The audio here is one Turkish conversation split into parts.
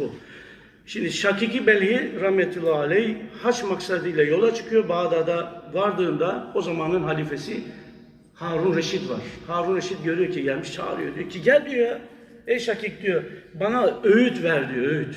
Bu. Şimdi Şakiki Belhi rahmetullahi aleyh haç maksadıyla yola çıkıyor. Bağdat'a vardığında o zamanın halifesi Harun Reşit var. Harun Reşit görüyor ki gelmiş çağırıyor. Diyor ki gel diyor ya. Ey Şakik diyor bana öğüt ver diyor öğüt.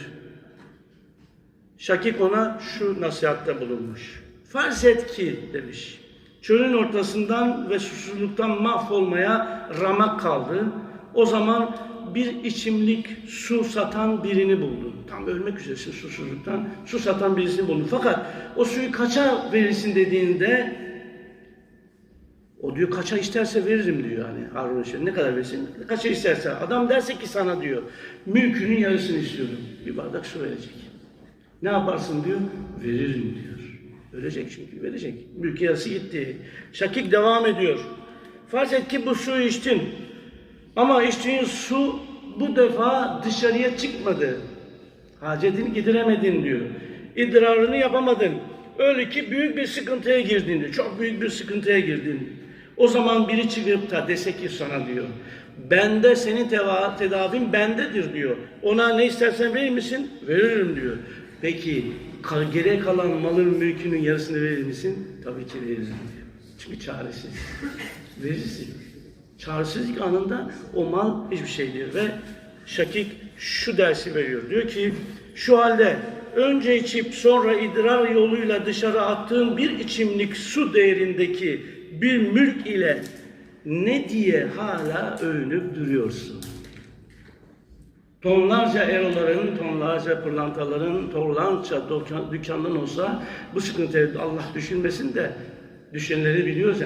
Şakik ona şu nasihatte bulunmuş. Farz et ki demiş. Çölün ortasından ve susuzluktan mahvolmaya ramak kaldı. O zaman bir içimlik su satan birini buldun. Tam ölmek üzeresin susuzluktan. Su satan birisini buldun. Fakat o suyu kaça verirsin dediğinde o diyor kaça isterse veririm diyor hani Harun Reşit. Ne kadar versin? Kaça isterse. Adam derse ki sana diyor mülkünün yarısını istiyorum. Bir bardak su verecek. Ne yaparsın diyor? Veririm diyor. Ölecek çünkü verecek. Mülk yarısı gitti. Şakik devam ediyor. Farz et ki bu suyu içtin. Ama içtiğin su bu defa dışarıya çıkmadı. Hacetini gideremedin diyor. İdrarını yapamadın. Öyle ki büyük bir sıkıntıya girdin diyor. Çok büyük bir sıkıntıya girdin. O zaman biri çıkıp da dese ki sana diyor. Bende senin teva, tedavin bendedir diyor. Ona ne istersen verir misin? Veririm diyor. Peki geriye kalan malın mülkünün yarısını verir misin? Tabii ki veririm diyor. Çünkü çaresiz. Verirsin. Çaresizlik anında o mal hiçbir şey değil. Ve Şakik şu dersi veriyor. Diyor ki şu halde önce içip sonra idrar yoluyla dışarı attığın bir içimlik su değerindeki bir mülk ile ne diye hala övünüp duruyorsun? Tonlarca eroların, tonlarca pırlantaların, tonlarca dükkan- dükkanların olsa bu sıkıntıyı Allah düşünmesin de düşenleri biliyoruz yani.